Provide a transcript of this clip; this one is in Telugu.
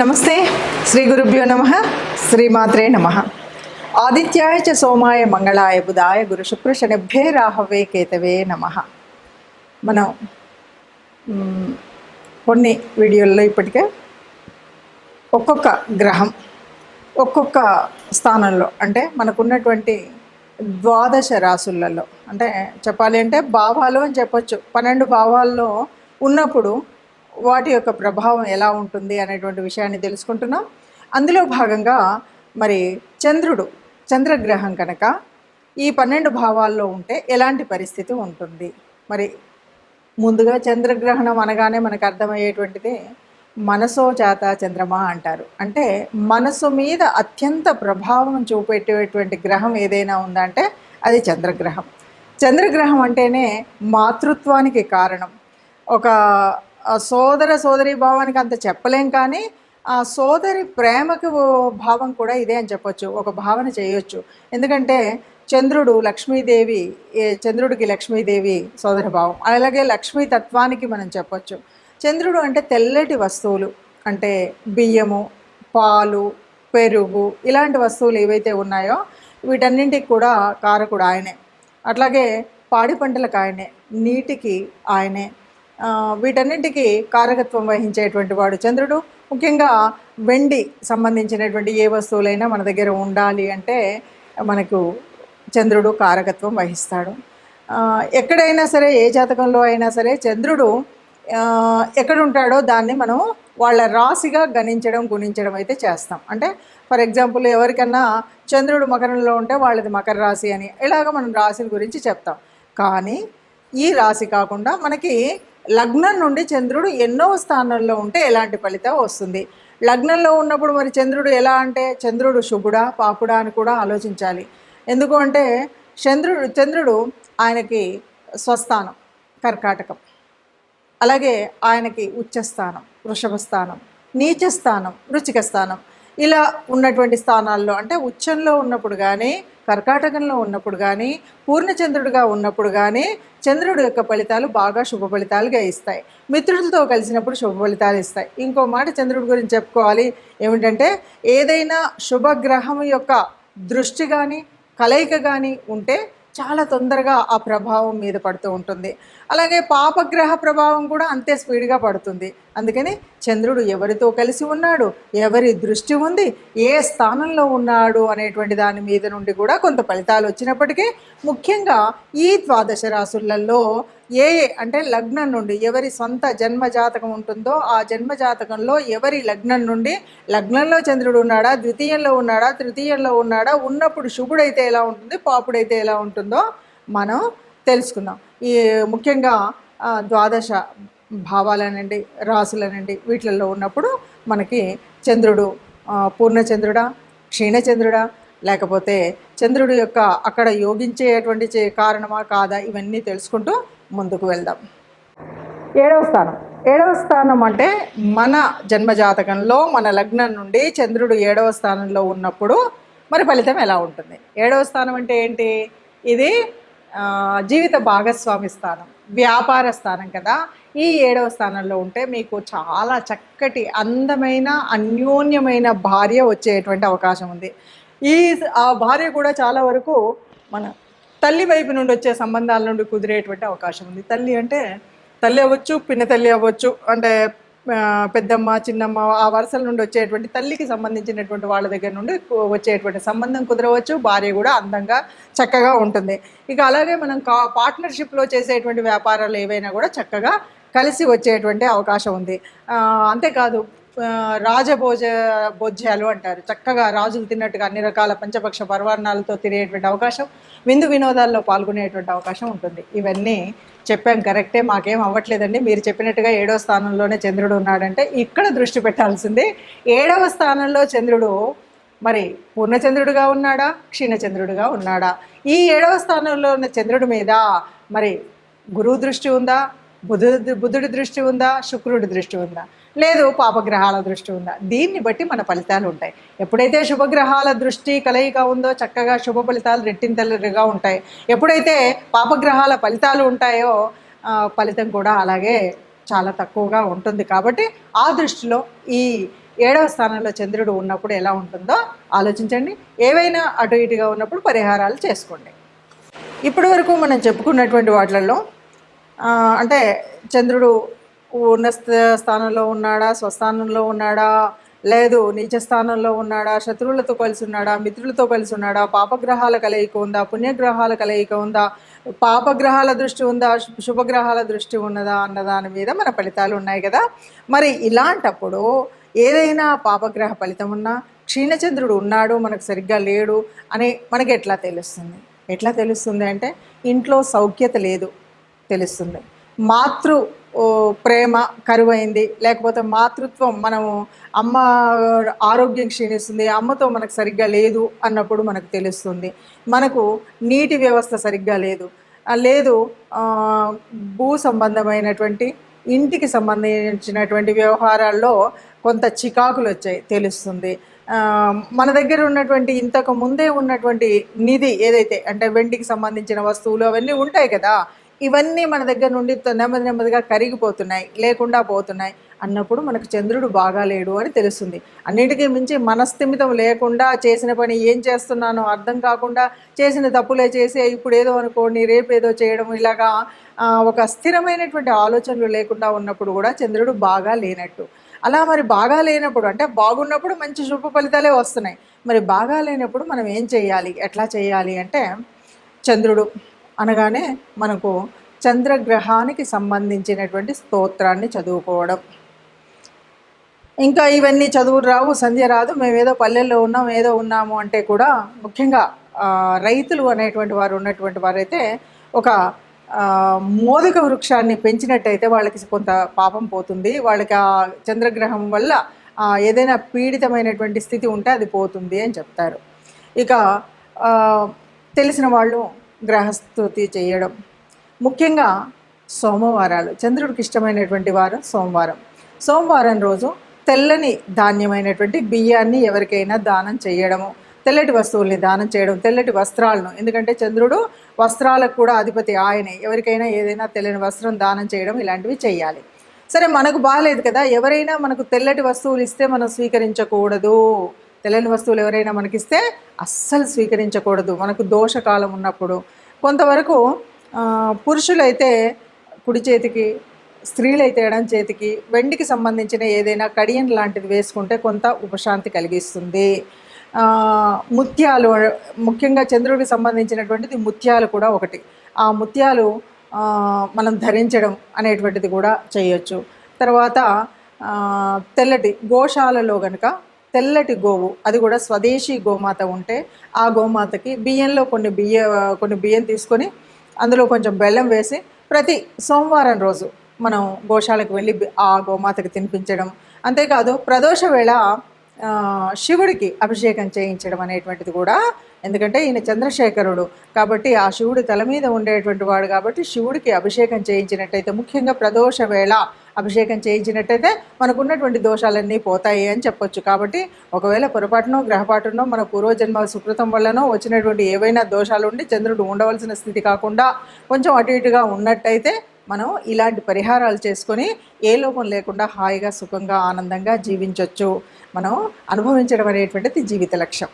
నమస్తే శ్రీ గురుభ్యో నమ శ్రీమాత్రే నమ. ఆదిత్యాయ చ సోమాయ మంగళాయ బుధాయ గురు శుక్ర శనిభ్యే రాహవే కేతవే నమ. మనం కొన్ని వీడియోల్లో ఇప్పటికే ఒక్కొక్క గ్రహం ఒక్కొక్క స్థానంలో అంటే మనకున్నటువంటి ద్వాదశ రాసులలో అంటే చెప్పాలి అంటే భావాలు అని చెప్పొచ్చు. పన్నెండు భావాల్లో ఉన్నప్పుడు వాటి యొక్క ప్రభావం ఎలా ఉంటుంది అనేటువంటి విషయాన్ని తెలుసుకుంటున్నాం. అందులో భాగంగా మరి చంద్రుడు చంద్రగ్రహం కనుక ఈ పన్నెండు భావాల్లో ఉంటే ఎలాంటి పరిస్థితి ఉంటుంది? మరి ముందుగా చంద్రగ్రహణం అనగానే మనకు అర్థమయ్యేటువంటిది మనసో చేత చంద్రమా అంటారు. అంటే మనసు మీద అత్యంత ప్రభావం చూపెట్టేటువంటి గ్రహం ఏదైనా ఉందంటే అది చంద్రగ్రహం. చంద్రగ్రహం అంటేనే మాతృత్వానికి కారణం. ఒక సోదర సోదరి భావానికి అంత చెప్పలేం కానీ ఆ సోదరి ప్రేమకు భావం కూడా ఇదే అని చెప్పొచ్చు ఒక భావన చేయొచ్చు. ఎందుకంటే చంద్రుడు లక్ష్మీదేవి ఏ చంద్రుడికి లక్ష్మీదేవి సోదర భావం అలాగే లక్ష్మీ తత్వానికి మనం చెప్పొచ్చు. చంద్రుడు అంటే తెల్లటి వస్తువులు అంటే బియ్యము పాలు పెరుగు ఇలాంటి వస్తువులు ఏవైతే ఉన్నాయో వీటన్నింటికి కూడా కారకుడు ఆయనే. అట్లాగే పాడి పంటలకు ఆయనే నీటికి ఆయనే వీటన్నింటికి కారకత్వం వహించేటువంటి వాడు చంద్రుడు. ముఖ్యంగా వెండి సంబంధించినటువంటి ఏ వస్తువులైనా మన దగ్గర ఉండాలి అంటే మనకు చంద్రుడు కారకత్వం వహిస్తాడు. ఎక్కడైనా సరే ఏ జాతకంలో అయినా సరే చంద్రుడు ఎక్కడ ఉంటాడో దాన్ని మనం వాళ్ళ రాశిగా గణించడం గుణించడం అయితే చేస్తాం. అంటే ఫర్ ఎగ్జాంపుల్ ఎవరికన్నా చంద్రుడు మకరంలో ఉంటే వాళ్ళది మకర రాశి అని ఇలాగ మనం రాశుల గురించి చెప్తాం. కానీ ఈ రాశి కాకుండా మనకి లగ్నం నుండి చంద్రుడు ఎన్నో స్థానంలో ఉంటే ఎలాంటి ఫలితం వస్తుంది? లగ్నంలో ఉన్నప్పుడు మరి చంద్రుడు ఎలా అంటే చంద్రుడు శుభుడా పాపుడా అని కూడా ఆలోచించాలి. ఎందుకు అంటే చంద్రుడు చంద్రుడు ఆయనకి స్వస్థానం కర్కాటకం. అలాగే ఆయనకి ఉచ్చస్థానం వృషభ స్థానం నీచ స్థానం రుచిక స్థానం ఇలా ఉన్నటువంటి స్థానాల్లో అంటే ఉచ్చంలో ఉన్నప్పుడు కానీ కర్కాటకంలో ఉన్నప్పుడు కానీ పూర్ణచంద్రుడిగా ఉన్నప్పుడు కానీ చంద్రుడు యొక్క ఫలితాలు బాగా శుభ ఫలితాలుగా ఇస్తాయి. మిత్రులతో కలిసినప్పుడు శుభ ఫలితాలు ఇస్తాయి. ఇంకో మాట చంద్రుడి గురించి చెప్పుకోవాలి. ఏమిటంటే ఏదైనా శుభగ్రహం యొక్క దృష్టి కానీ కలయిక కానీ ఉంటే చాలా తొందరగా ఆ ప్రభావం మీద పడుతూ ఉంటుంది. అలాగే పాపగ్రహ ప్రభావం కూడా అంతే స్పీడ్గా పడుతుంది. అందుకని చంద్రుడు ఎవరితో కలిసి ఉన్నాడు? ఎవరి దృష్టి ఉంది? ఏ స్థానంలో ఉన్నాడు? అనేటువంటి దాని మీద నుండి కూడా కొంత ఫలితాలు వచ్చినప్పటికీ ముఖ్యంగా ఈ ద్వాదశ రాసులలో ఏ అంటే లగ్నం నుండి ఎవరి సొంత జన్మ జాతకం ఉంటుందో ఆ జన్మ జాతకంలో ఎవరి లగ్నం నుండి లగ్నంలో చంద్రుడు ఉన్నాడా? ద్వితీయంలో ఉన్నాడా? తృతీయంలో ఉన్నాడా? ఉన్నప్పుడు శుభుడైతే ఎలా ఉంటుంది? పాపుడైతే ఎలా ఉంటుందో మనం తెలుసుకుందాం. ఈ ముఖ్యంగా ద్వాదశ భావాలనండి రాసులనండి వీటిల్లో ఉన్నప్పుడు మనకి చంద్రుడు పూర్ణచంద్రుడా క్షీణచంద్రుడా లేకపోతే చంద్రుడి యొక్క అక్కడ యోగించేటువంటి చే- కారణమా కాదా ఇవన్నీ తెలుసుకుంటూ ముందుకు వెళ్దాం. ఏడవ స్థానం. ఏడవ స్థానం అంటే మన జన్మజాతకంలో మన లగ్నం నుండి చంద్రుడు ఏడవ స్థానంలో ఉన్నప్పుడు మరి ఫలితం ఎలా ఉంటుంది? ఏడవ స్థానం అంటే ఏంటి? ఇది జీవిత భాగస్వామి స్థానం వ్యాపార స్థానం కదా. ఈ ఏడవ స్థానంలో ఉంటే మీకు చాలా చక్కటి అందమైన అన్యోన్యమైన భార్య వచ్చేటువంటి అవకాశం ఉంది. ఈ ఆ భార్య కూడా చాలా వరకు మన తల్లి వైపు నుండి వచ్చే సంబంధాల నుండి కుదిరేటువంటి అవకాశం ఉంది. తల్లి అంటే తల్లి అవ్వచ్చు పిన్న తల్లి అవ్వచ్చు అంటే పెద్దమ్మ చిన్నమ్మ ఆ వరుసల నుండి వచ్చేటువంటి తల్లికి సంబంధించినటువంటి వాళ్ళ దగ్గర నుండి వచ్చేటువంటి సంబంధం కుదరవచ్చు. భార్య కూడా అందంగా చక్కగా ఉంటుంది. ఇక అలాగే మనం కా పార్ట్నర్షిప్లో చేసేటువంటి వ్యాపారాలు ఏవైనా కూడా చక్కగా కలిసి వచ్చేటువంటి అవకాశం ఉంది. అంతేకాదు రాజభోజ భోజ్యాలు అంటారు. చక్కగా రాజులు తిన్నట్టుగా అన్ని రకాల పంచపక్ష పర్వాణాలతో తిరిగేటువంటి అవకాశం విందు వినోదాల్లో పాల్గొనేటువంటి అవకాశం ఉంటుంది. ఇవన్నీ చెప్పాం కరెక్టే మాకేం అవ్వట్లేదండి. మీరు చెప్పినట్టుగా ఏడవ స్థానంలోనే చంద్రుడు ఉన్నాడంటే ఇక్కడ దృష్టి పెట్టాల్సింది. ఏడవ స్థానంలో చంద్రుడు మరి పూర్ణచంద్రుడుగా ఉన్నాడా? క్షీణచంద్రుడుగా ఉన్నాడా? ఈ ఏడవ స్థానంలో ఉన్న చంద్రుడి మీద మరి గురువు దృష్టి ఉందా? బుధుడు బుధుడి దృష్టి ఉందా? శుక్రుడి దృష్టి ఉందా? లేదు పాపగ్రహాల దృష్టి ఉందా? దీన్ని బట్టి మన ఫలితాలు ఉంటాయి. ఎప్పుడైతే శుభగ్రహాల దృష్టి కలయిక ఉందో చక్కగా శుభ ఫలితాలు రెట్టింతలుగా ఉంటాయి. ఎప్పుడైతే పాపగ్రహాల ఫలితాలు ఉంటాయో ఫలితం కూడా అలాగే చాలా తక్కువగా ఉంటుంది. కాబట్టి ఆ దృష్టిలో ఈ ఏడవ స్థానంలో చంద్రుడు ఉన్నప్పుడు ఎలా ఉంటుందో ఆలోచించండి. ఏవైనా అటు ఇటుగా ఉన్నప్పుడు పరిహారాలు చేసుకోండి. ఇప్పటి వరకు మనం చెప్పుకున్నటువంటి వాటిలలో అంటే చంద్రుడు ఉన్న స్థానంలో ఉన్నాడా స్వస్థానంలో ఉన్నాడా లేదు నీచ స్థానంలో ఉన్నాడా శత్రువులతో కలిసి ఉన్నాడా మిత్రులతో కలిసి ఉన్నాడా పాపగ్రహాల కలయిక ఉందా పుణ్యగ్రహాల కలయిక ఉందా పాపగ్రహాల దృష్టి ఉందా శుభగ్రహాల దృష్టి ఉన్నదా అన్న దాని మీద మన ఫలితాలు ఉన్నాయి కదా. మరి ఇలాంటప్పుడు ఏదైనా పాపగ్రహ ఫలితం ఉన్నా క్షీణచంద్రుడు ఉన్నాడు మనకు సరిగ్గా లేడు అని మనకి ఎట్లా తెలుస్తుంది? ఎట్లా తెలుస్తుంది అంటే ఇంట్లో సౌఖ్యత లేదు. తెలుస్తుంది. మాతృ ఓ, ప్రేమ కరువైంది. లేకపోతే మాతృత్వం మనము అమ్మ ఆరోగ్యం క్షీణిస్తుంది. అమ్మతో మనకు సరిగ్గా లేదు అన్నప్పుడు మనకు తెలుస్తుంది. మనకు నీటి వ్యవస్థ సరిగ్గా లేదు. లేదు భూ సంబంధమైనటువంటి ఇంటికి సంబంధించినటువంటి వ్యవహారాల్లో కొంత చికాకులు వచ్చాయి తెలుస్తుంది. మన దగ్గర ఉన్నటువంటి ఇంతకు ముందే ఉన్నటువంటి నిధి ఏదైతే అంటే వెండికి సంబంధించిన వస్తువులు అవన్నీ ఉంటాయి కదా ఇవన్నీ మన దగ్గర నుండి నెమ్మది నెమ్మదిగా కరిగిపోతున్నాయి లేకుండా పోతున్నాయి. అన్నప్పుడు మనకు చంద్రుడు బాగాలేడు అని తెలుస్తుంది. అన్నిటికీ మించి మనస్థిమితం లేకుండా చేసిన పని ఏం చేస్తున్నానో అర్థం కాకుండా చేసిన తప్పులే చేసి ఇప్పుడు ఏదో అనుకోండి రేపు ఏదో చేయడం ఇలాగా ఒక స్థిరమైనటువంటి ఆలోచనలు లేకుండా ఉన్నప్పుడు కూడా చంద్రుడు బాగా లేనట్టు. అలా మరి బాగా లేనప్పుడు అంటే బాగున్నప్పుడు మంచి శుభ ఫలితాలే వస్తున్నాయి. మరి బాగా లేనప్పుడు మనం ఏం చేయాలి? ఎట్లా చేయాలి అంటే చంద్రుడు అనగానే మనకు చంద్రగ్రహానికి సంబంధించినటువంటి స్తోత్రాన్ని చదువుకోవడం. ఇంకా ఇవన్నీ చదువులు రావు సంధ్య రాదు మేము ఏదో పల్లెల్లో ఉన్నాం ఏదో ఉన్నాము అంటే కూడా ముఖ్యంగా రైతులు అనేటువంటి వారు ఉన్నటువంటి వారైతే ఒక మోదక వృక్షాన్ని పెంచినట్టయితే వాళ్ళకి కొంత పాపం పోతుంది. వాళ్ళకి ఆ చంద్రగ్రహం వల్ల ఏదైనా పీడితమైనటువంటి స్థితి ఉంటే అది పోతుంది అని చెప్తారు. ఇక తెలిసిన వాళ్ళు గ్రహస్థుతి చేయడం. ముఖ్యంగా సోమవారాలు చంద్రుడికి ఇష్టమైనటువంటి వారం సోమవారం. సోమవారం రోజు తెల్లని ధాన్యమైనటువంటి బియ్యాన్ని ఎవరికైనా దానం చేయడము తెల్లటి వస్తువుల్ని దానం చేయడం తెల్లటి వస్త్రాలను. ఎందుకంటే చంద్రుడు వస్త్రాలకు కూడా అధిపతి ఆయనే. ఎవరికైనా ఏదైనా తెల్లని వస్త్రం దానం చేయడం ఇలాంటివి చేయాలి. సరే మనకు బాగాలేదు కదా. ఎవరైనా మనకు తెల్లటి వస్తువులు ఇస్తే మనం స్వీకరించకూడదు. తెల్లని వస్తువులు ఎవరైనా మనకిస్తే అస్సలు స్వీకరించకూడదు. మనకు దోషకాలం ఉన్నప్పుడు. కొంతవరకు పురుషులైతే కుడి చేతికి స్త్రీలైతే ఎడం చేతికి వెండికి సంబంధించిన ఏదైనా కడియం లాంటిది వేసుకుంటే కొంత ఉపశాంతి కలిగిస్తుంది. ముత్యాలు ముఖ్యంగా చంద్రుడికి సంబంధించినటువంటిది ముత్యాలు కూడా ఒకటి. ఆ ముత్యాలు మనం ధరించడం అనేటువంటిది కూడా చేయొచ్చు. తర్వాత తెల్లటి గోశాలలో కనుక తెల్లటి గోవు అది కూడా స్వదేశీ గోమాత ఉంటే ఆ గోమాతకి బియ్యంలో కొన్ని బియ్య కొన్ని బియ్యం తీసుకొని అందులో కొంచెం బెల్లం వేసి ప్రతి సోమవారం రోజు మనం గోశాలకు వెళ్ళి ఆ గోమాతకి తినిపించడం. అంతేకాదు ప్రదోష వేళ శివుడికి అభిషేకం చేయించడం అనేటువంటిది కూడా ఎందుకంటే ఈయన చంద్రశేఖరుడు. కాబట్టి ఆ శివుడి తల మీద ఉండేటువంటి వాడు కాబట్టి శివుడికి అభిషేకం చేయించినట్టయితే ముఖ్యంగా ప్రదోష వేళ అభిషేకం చేయించినట్టయితే మనకున్నటువంటి దోషాలన్నీ పోతాయి అని చెప్పొచ్చు. కాబట్టి ఒకవేళ పొరపాటునో గ్రహపాటునో మన పూర్వజన్మ సుకృతం వల్లనో వచ్చినటువంటి ఏవైనా దోషాలు ఉండి చంద్రుడు ఉండవలసిన స్థితి కాకుండా కొంచెం అటు ఇటుగా ఉన్నట్టయితే మనం ఇలాంటి పరిహారాలు చేసుకొని ఏ లోపం లేకుండా హాయిగా సుఖంగా ఆనందంగా జీవించవచ్చు మనం అనుభవించడం అనేటువంటిది జీవిత లక్ష్యం.